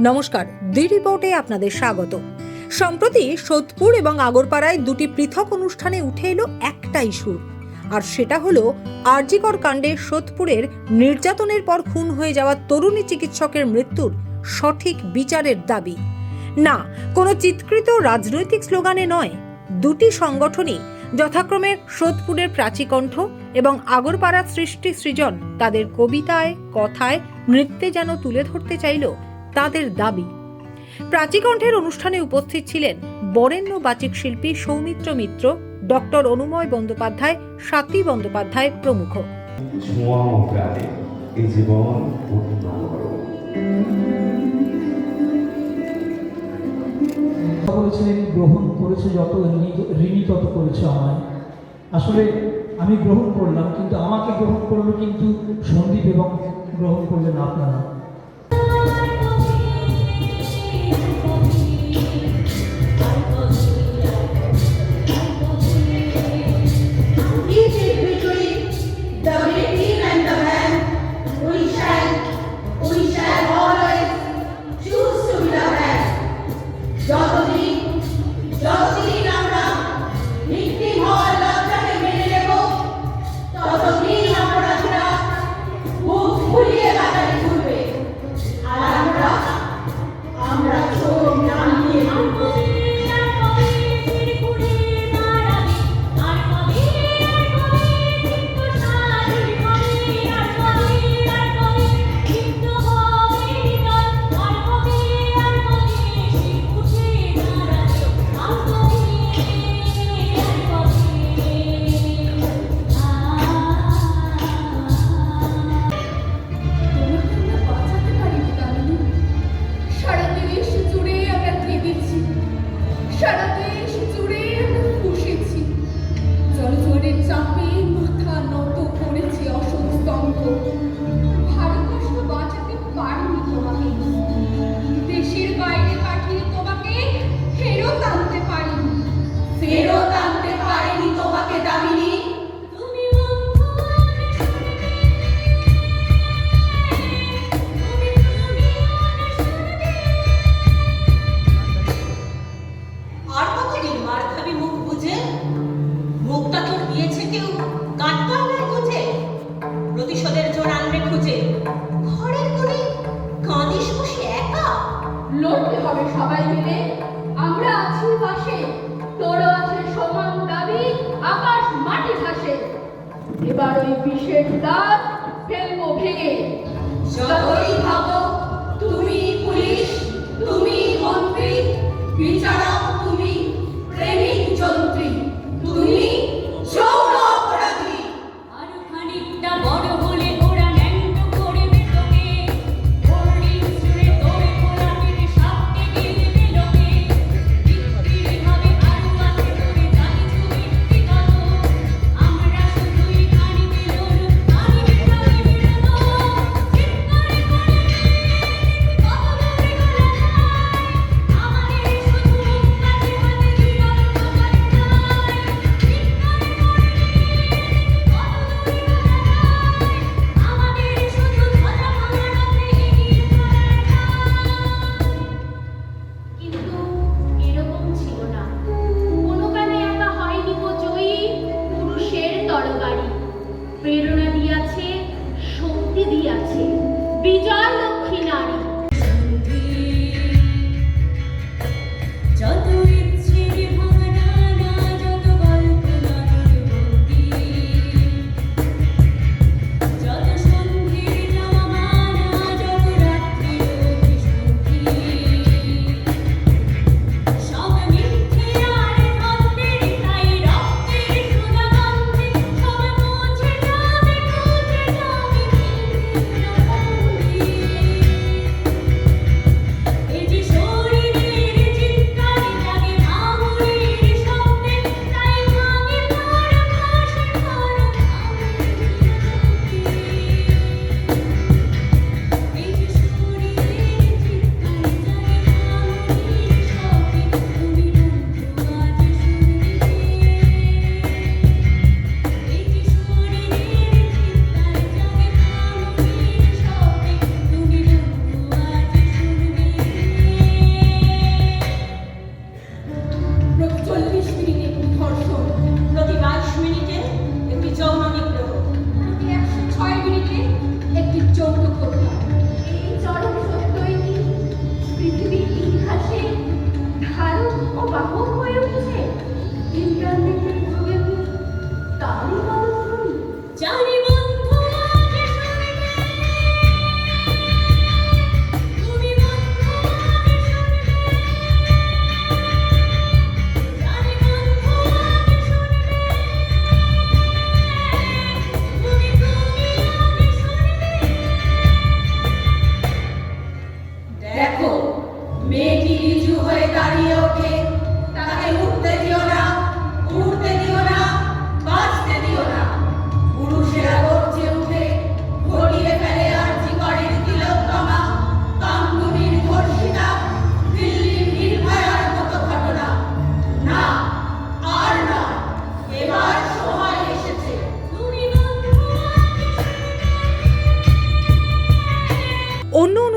নমস্কার দি রিপোর্টে আপনাদের স্বাগত। সম্প্রতি সোদপুর এবং আগরপাড়ায় দুটি পৃথক অনুষ্ঠানে উঠে এলো একটাই সুর। আর সেটা হলো, আরজিকর কাণ্ডে সোদপুরের নির্যাতনের পর খুন হয়ে যাওয়া তরুণী চিকিৎসকের মৃত্যুর সঠিক বিচারের দাবি। না, কোনো চিৎকৃত রাজনৈতিক স্লোগানে নয়। দুটি সংগঠনই যথাক্রমে সোদপুরের প্রাচীকণ্ঠ এবং আগরপাড়া সৃষ্টি সৃজন তাদের কবিতায়, কথায় নৃত্যে যেন তুলে ধরতে চাইল তাদের দাবি। প্রাচীকণ্ঠের অনুষ্ঠানে উপস্থিত ছিলেন বরেণ্য বাচিক শিল্পী সৌমিত্র মিত্র ডক্টর অনুময় বন্দ্যোপাধ্যায় স্বাতী বন্দ্যোপাধ্যায় প্রমুখ। জীবন গ্রহণ করেছে যত ঋণী তত করেছে আমায়। আসলে আমি গ্রহণ করলাম কিন্তু আমাকে গ্রহণ করল কিন্তু সন্দীপ এবং গ্রহণ করলেন আপনারা। লড়তে হবে সবাই মিলে। আমরা আছি পাশে। তোরও আছে সমান দাবি, আকাশ মাটি ঘাসে। এবার ওই বিশেষ দাঁত ফেলব ভেঙে। যতই ভাবো, তুমি পুলিশ, তুমি মন্ত্রী, বিচারক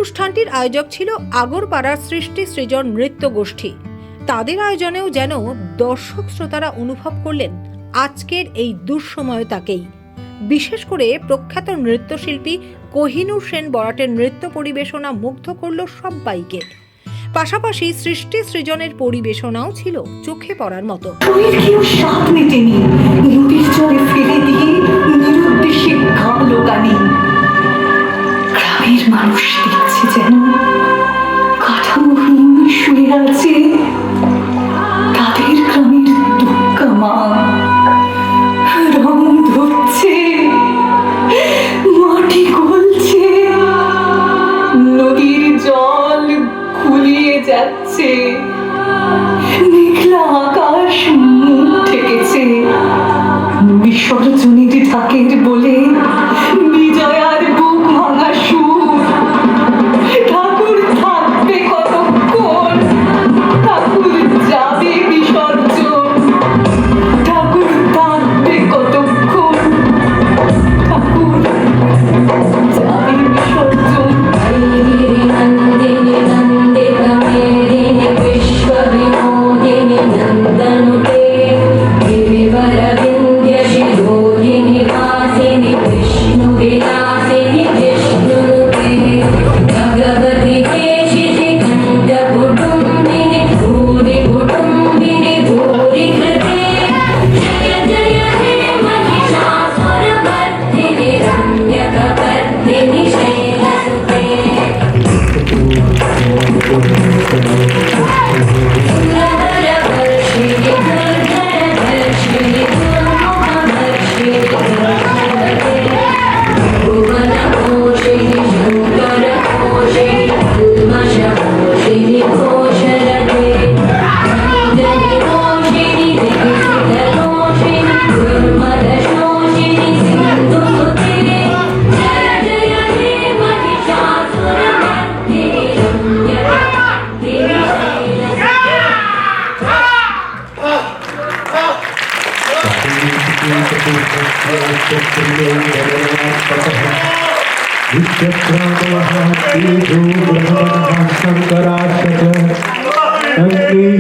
অনুষ্ঠানটির আয়োজক ছিল আগরপাড়ার সৃষ্টি সৃজন নৃত্য গোষ্ঠী তাদের আয়োজনেও যেন দর্শক শ্রোতারা অনুভব করলেন আজকের এই দুঃসময়তাকেই বিশেষ করে প্রখ্যাত নৃত্যশিল্পী কোহিনূর সেন বরাটের নৃত্য পরিবেশনা মুগ্ধ করল সব্বাইকে পাশাপাশি সৃষ্টি সৃজনের পরিবেশনাও ছিল চোখে পড়ার মতো। মানুষ দেখছে যেন কাঠামোহীন মাটি গলছে। নদীর জল খুলিয়ে যাচ্ছে। মেঘলা আকাশ মুখ ঠেকেছে বিসর্জনের ঢাকের বলে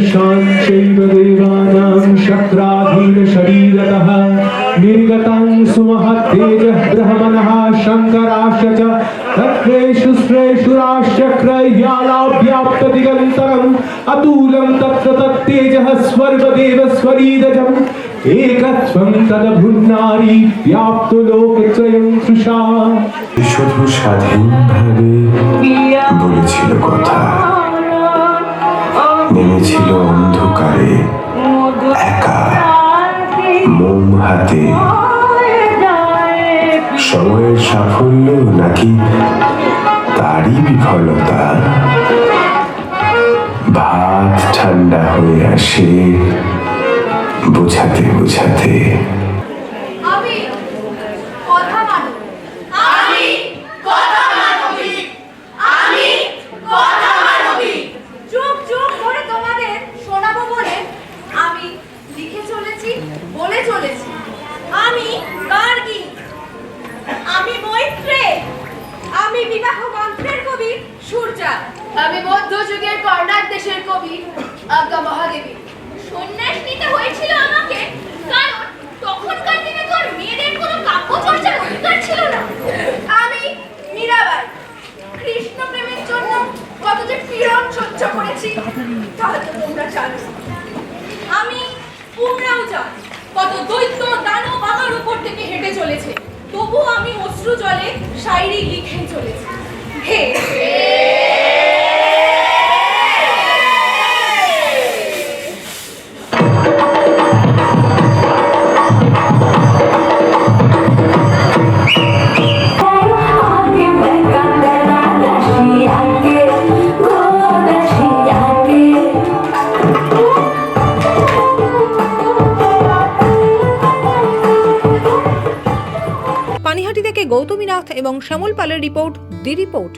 शङ्कराशकैव देवानां शक्राधीनशरीरतः निर्गतां सुमहत्तेजः ब्रह्मणः शङ्कराशक तत्रेषु श्रेषु राशक्रयालाभ्याप्तदिगन्तरम् अतूलं तत्र तत्तेजः स्वर्गदेवस्वरीरजम्। एकत्वं तदभुन्नारी व्याप्तो लोकत्रयं तृषा শুধু স্বাধীনভাবে বলেছিল কথা নেমেছিল অন্ধকারে একা মোম হাতে সময়ের সাফল্য নাকি তারই বিফলতা ভাত ঠান্ডা হয়ে আসে বোঝাতে বোঝাতে। আমি কথা আমি কথা মানবি। আমি কথা মানবি। চুপ চুপ করে তোমাদের শোনাবো বলে আমি লিখে চলেছি বলে চলেছি। আমি গার্গী আমি মৈত্রে। আমি বিবাহ মন্ত্রের কবি সূর্যা। আমি মধ্যযুগের কর্ণাট দেশের কবি আজ্ঞা মহাদেবী। সন্ন্যাস নিতে হয়েছিল আমাকে, কারণ তখনকার দিনে তো আর মেয়েদের কোনো কাব্য চর্চার অধিকার ছিল না। আমি মীরাবাই কৃষ্ণ প্রেমের জন্য কত যে পীড়ন সহ্য করেছি তা তো তোমরা জানো। আমি পুমরাও যান কত দৈত্য দানব আমার উপর থেকে হেঁটে চলেছে। তবু আমি অশ্রু জলে শায়রি লিখে চলেছি। হে এবং শ্যামল পালের রিপোর্ট দি রিপোর্ট।